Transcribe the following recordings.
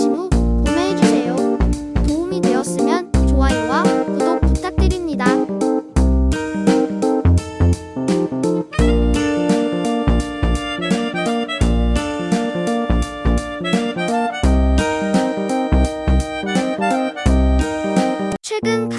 후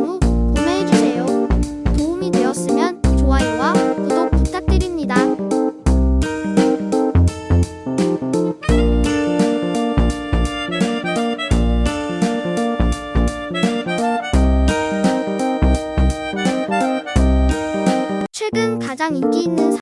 후 begin